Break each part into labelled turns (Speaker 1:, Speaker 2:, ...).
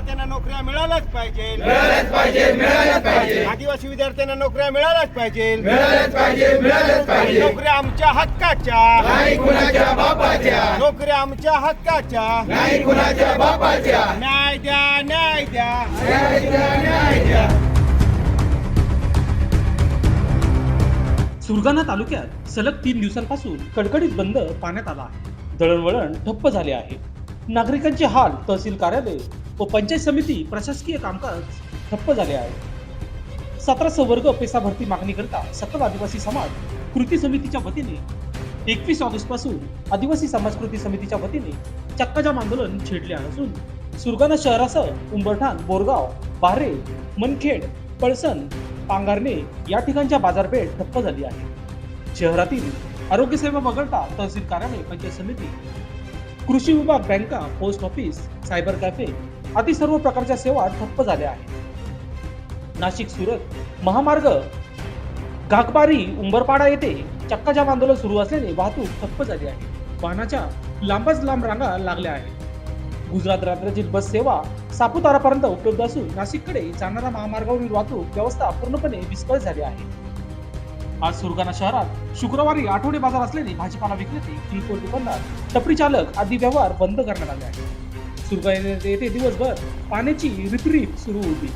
Speaker 1: विद्यार्थ्यांना नोकऱ्या मिळाल्याच पाहिजे.
Speaker 2: मिळालंच पाहिजे मिळालंच पाहिजे.
Speaker 1: आदिवासी विद्यार्थ्यांना नोकऱ्या मिळाल्याच पाहिजे.
Speaker 2: मिळालंच पाहिजे मिळालंच पाहिजे.
Speaker 1: नोकऱ्या आमच्या हक्काच्या.
Speaker 2: नाही कुणाच्या बापाच्या.
Speaker 1: नोकऱ्या आमच्या हक्काच्या.
Speaker 2: नाही कुणाच्या बापाच्या.
Speaker 1: न्याय द्या न्याय द्या.
Speaker 2: न्याय द्या न्याय द्या.
Speaker 3: सुरगाणा तालुक्यात सलग तीन दिवसांपासून कडकडीत बंद पाण्यात आला आहे. दळणवळण ठप्प झाले आहे. नागरिकांचे हाल तहसील कार्यालय व पंचायत समिती प्रशासकीय कामकाज ठप्प झाले आहे. सतरा संवर्ग पेसा भरती मागणीकरिता सकल आदिवासी समाज कृती समितीच्या वतीने एकवीस ऑगस्टपासून आदिवासी समाज कृती समितीच्या वतीने चक्काजाम आंदोलन छेडले असून सुरगाणा शहरासह उंबरठाण बोरगाव बारे मनखेड पळसण पांगारणे या ठिकाणच्या बाजारपेठ ठप्प झाली आहे. शहरातील आरोग्य सेवा वगळता तहसील कार्यालय पंचायत समिती कृषी विभाग बँका पोस्ट ऑफिस सायबर कॅफे आदी सर्व प्रकारच्या सेवा ठप्प झाल्या आहेत. नाशिक सुरत महामार्ग घाकबारी उंबरपाडा येथे चक्काजाम आंदोलन सुरू असल्याने वाहतूक ठप्प झाली आहे. वाहनाच्या लांबच लांब रांगा लागल्या आहेत. गुजरात राज्यातील बस सेवा सापुतारापर्यंत उपलब्ध असून नाशिककडे जाणाऱ्या महामार्गावरील वाहतूक व्यवस्था पूर्णपणे विस्कळीत झाली आहे. आज सुरगाणा शहरात शुक्रवारी आठवडे बाजार असल्याने भाजीपाला विक्रेते किरकोळ दुकानदार टपरी चालक आदी व्यवहार बंद करण्यात आले आहेत. सुरगाणा येथे दिवसभर पाण्याची रिपरीप सुरू होती.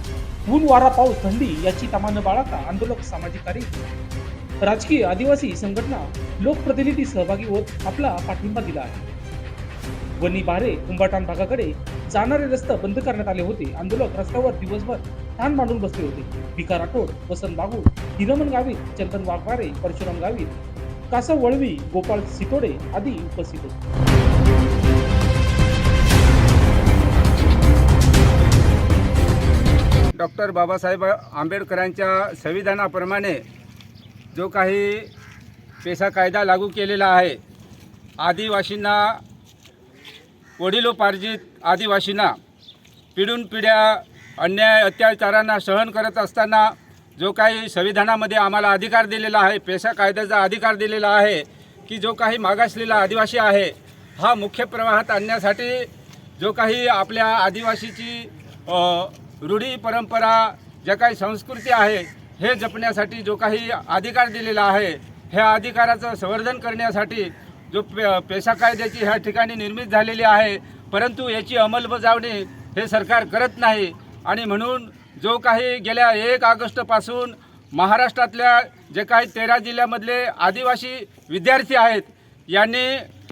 Speaker 3: ऊन वारा पाऊस थंडी याची तमा न बाळगता आंदोलक सामाजिक कार्य राजकीय आदिवासी संघटना लोकप्रतिनिधी सहभागी होत आपला पाठिंबा दिला आहे. वनी बारे कुंभाटान भागाकडे जाणारे रस्ते बंद करण्यात आले होते. आंदोलक रस्त्यावर दिवसभर ठाण मांडून बसले होते. भिकार आठोड वसंत बागू हिरमन गावित चंदन वाघवारे परशुराम गावित कासव वळवी गोपाळ सितोडे आदी उपस्थित होते.
Speaker 4: डॉक्टर बाबासाहेब आंबेडकरांच्या संविधानाप्रमाणे जो काही पेसा कायदा लागू केलेला आहे आदिवासींना वडिलोपार्जित आदिवासींना पिढून पिढ्या अन्याय अत्याचारांना सहन करत असताना जो काही संविधानामध्ये आम्हाला अधिकार दिलेला आहे पेसा कायद्याचा अधिकार दिलेला आहे की जो काही मागासलेला आदिवासी आहे हा मुख्य प्रवाहात आणण्यासाठी जो काही आपल्या आदिवासीची रूढी परंपरा ज्या काही संस्कृती आहे हे जपण्यासाठी जो काही अधिकार दिलेला आहे ह्या अधिकाराचं संवर्धन करण्यासाठी जो पे पेशा कायद्याची ह्या ठिकाणी निर्मित झालेली आहे परंतु याची अंमलबजावणी हे सरकार करत नाही. आणि म्हणून जो काही गेल्या एक ऑगस्टपासून महाराष्ट्रातल्या जे काही तेरा जिल्ह्यामधले आदिवासी विद्यार्थी आहेत यांनी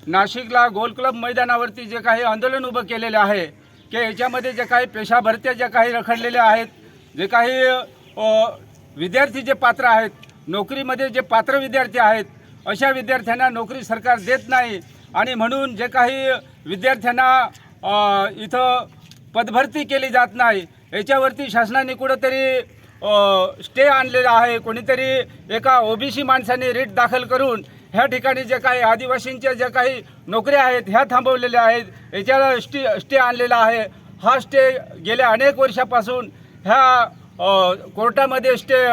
Speaker 4: नाशिकला गोल क्लब मैदानावरती जे काही आंदोलन उभं केलेलं आहे की याच्यामध्ये जे काही पेशा भरत्या ज्या काही रखडलेल्या आहेत जे काही विद्यार्थी जे पात्र आहेत नोकरीमध्ये जे पात्र विद्यार्थी आहेत अशा विद्यार्थ्यांना नोकरी सरकार देत नाही. आणि म्हणून जे काही विद्यार्थ्यांना इथं पदभरती केली जात नाही याच्यावरती शासनाने कुठंतरी स्टे आणलेला आहे. कोणीतरी एका ओबीसी माणसाने रीट दाखल करून ह्या ठिकाणी जे काही आदिवासींच्या ज्या काही नोकऱ्या आहेत ह्या थांबवलेल्या आहेत याच्याला स्टे स्टे आणलेला आहे. हा स्टे गेल्या अनेक वर्षापासून ह्या कोर्टामध्ये स्टे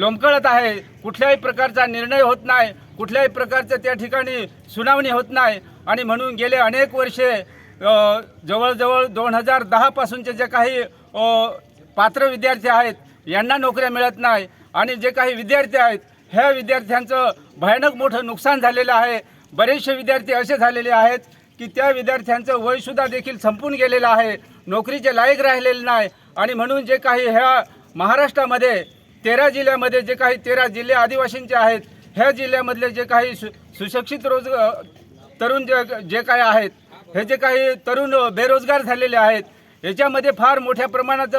Speaker 4: लोंबकळत आहे. कुठल्याही प्रकारचा निर्णय होत नाही. कुठल्याही प्रकारचं त्या ठिकाणी सुनावणी होत नाही. आणि म्हणून गेले अनेक वर्षे जवळजवळ दोन हजार दहापासूनचे जे काही पात्र विद्यार्थी आहेत यांना नोकऱ्या मिळत नाही. आणि जे काही विद्यार्थी आहेत ह्या विद्यार्थ्यांचं भयानक मोठं नुकसान झालेलं आहे. बरेचसे विद्यार्थी असे झालेले आहेत की त्या विद्यार्थ्यांचं वयसुद्धा देखील संपून गेलेलं आहे. नोकरीचे लायक राहिलेले नाही. आणि म्हणून जे काही ह्या महाराष्ट्रामध्ये तेरा जिल्ह्यामध्ये जे काही तेरा जिल्हे आदिवासींचे आहेत ह्या जिल्ह्यामधले जे काही सु सुशिक्षित रोज तरुण जे जे काही आहेत हे जे काही तरुण बेरोजगार झालेले आहेत याच्यामध्ये फार मोठ्या प्रमाणात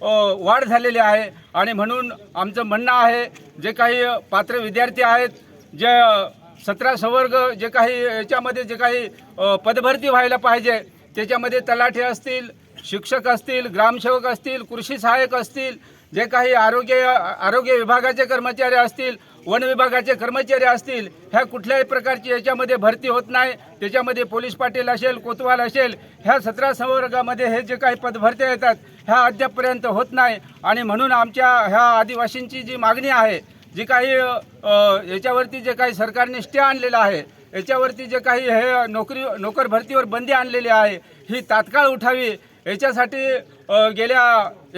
Speaker 4: वाढ झालेली आहे. आणि म्हणून आमचं म्हणणं आहे जे काही पात्र विद्यार्थी आहेत जे सतरा संवर्ग जे काही याच्यामध्ये जे काही पदभरती व्हायला पाहिजे त्याच्यामध्ये तलाठे असतील शिक्षक असतील ग्रामसेवक असतील कृषी सहाय्यक असतील जे काही आरोग्य आरोग्य विभागाचे कर्मचारी असतील वन विभागाचे कर्मचारी असतील ह्या कुठल्याही प्रकारची याच्यामध्ये भरती होत नाही. त्याच्यामध्ये पोलीस पाटील असेल कोतवाल असेल ह्या सतरा संवर्गामध्ये हे जे काही पदभरत्या येतात ह्या अद्यापपर्यंत होत नाही. आणि म्हणून आमच्या ह्या आदिवासींची जी मागणी आहे जी काही याच्यावरती जे काही सरकारने स्टे आणलेला आहे याच्यावरती जे काही हे नोकरी नोकर भरतीवर बंदी आणलेली आहे ही तात्काळ उठावी. याच्यासाठी गेल्या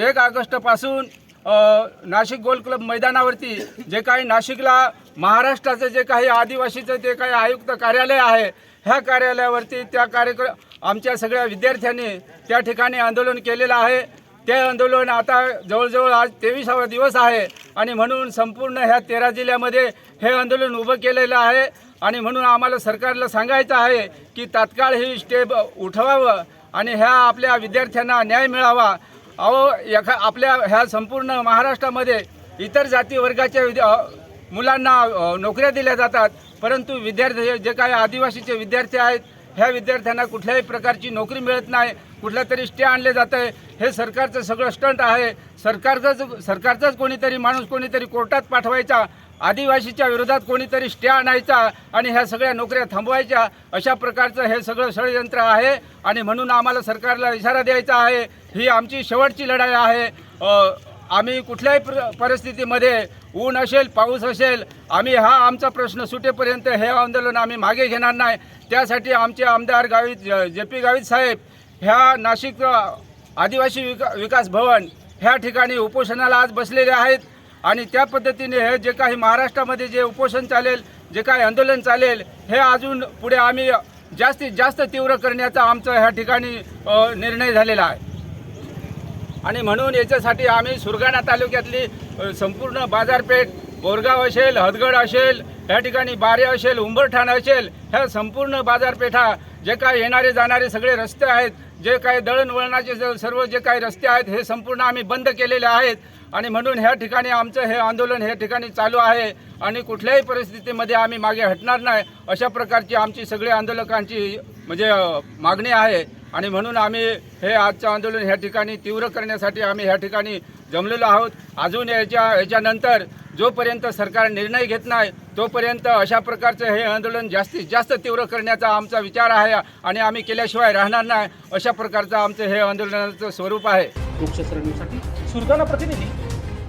Speaker 4: एक ऑगस्टपासून नाशिक गोल क्लब मैदानावरती जे काही नाशिकला महाराष्ट्राचं जे काही आदिवासीचं जे काही आयुक्त कार्यालय आहे ह्या कार्यालयावरती त्या कार्यक्रम आमच्या सगळ्या विद्यार्थ्यांनी त्या ठिकाणी आंदोलन केलेलं आहे. ते आंदोलन आता जवळजवळ आज तेवीसावा दिवस आहे आणि म्हणून संपूर्ण ह्या तेरा जिल्ह्यामध्ये हे आंदोलन उभं केलेलं आहे. आणि म्हणून आम्हाला सरकारला सांगायचं आहे की तात्काळ ही स्टेप उठवावं आणि ह्या आपल्या विद्यार्थ्यांना न्याय मिळावा. अहो एखा आपल्या ह्या संपूर्ण महाराष्ट्रामध्ये इतर जाती वर्गाच्या विद्या मुलांना नोकऱ्या दिल्या जातात. परंतु विद्यार्थी जे काही आदिवासीचे विद्यार्थी आहेत ह्या विद्यार्थ्यांना कुठल्याही प्रकारची नोकरी मिळत नाही. कुठल्या तरी स्टे आणले जात आहे हे सरकारचं सगळं स्टंट आहे. सरकारचंच सरकारचाच कोणीतरी माणूस कोणीतरी कोर्टात पाठवायचा. आदिवासीच्या विरोधात कोणीतरी स्टे आणायचा आणि ह्या सगळ्या नोकऱ्या थांबवायच्या अशा प्रकारचं हे सगळं षडयंत्र आहे. आणि म्हणून आम्हाला सरकारला इशारा द्यायचा आहे. ही आमची शेवटची लढाई आहे. आम्ही कुठल्याही प्र परिस्थितीमध्ये ऊन असेल पाऊस असेल आम्ही हा आमचा प्रश्न सुटेपर्यंत हे आंदोलन आम्ही मागे घेणार नाही. त्यासाठी आमचे आमदार गावित जे पी गावित साहेब ह्या नाशिक आदिवासी विका विकास भवन ह्या ठिकाणी उपोषणाला आज बसलेले आहेत. आणि त्या पद्धतीने हे जे काही महाराष्ट्रामध्ये जे उपोषण चालेल जे काही आंदोलन चालेल हे अजून पुढे आम्ही जास्तीत जास्त तीव्र करण्याचा आमचा ह्या ठिकाणी निर्णय झालेला आहे. आणि म्हणून याच्यासाठी आम्ही सुरगाणा तालुक्यातली संपूर्ण बाजारपेठ बोरगाव असेल हदगड असेल या ठिकाणी बारे असेल उंबरठाण असेल ह्या संपूर्ण बाजारपेठा जे काय येणारे जाणारे सगळे रस्ते आहेत जे काही दळणवळणाचे सर्व जे काही रस्ते आहेत हे संपूर्ण आम्ही बंद केलेले आहेत. आणि म्हणून ह्या ठिकाणी आमचं हे आंदोलन ह्या ठिकाणी चालू आहे. आणि कुठल्याही परिस्थितीमध्ये आम्ही मागे हटणार नाही. अशा प्रकारची आमची सगळी आंदोलकांची म्हणजे मागणी आहे. आणि म्हणून आम्ही हे आजचं आंदोलन ह्या ठिकाणी तीव्र करण्यासाठी आम्ही ह्या ठिकाणी जमलेलो आहोत. अजून याच्या याच्यानंतर जोपर्यंत सरकार निर्णय घेत नाही तोपर्यंत अशा प्रकारचं हे आंदोलन जास्तीत जास्त तीव्र करण्याचा आमचा विचार आहे आणि आम्ही केल्याशिवाय राहणार नाही अशा प्रकारचं आमचं हे आंदोलनाचं स्वरूप आहे.
Speaker 3: प्रतिनिधी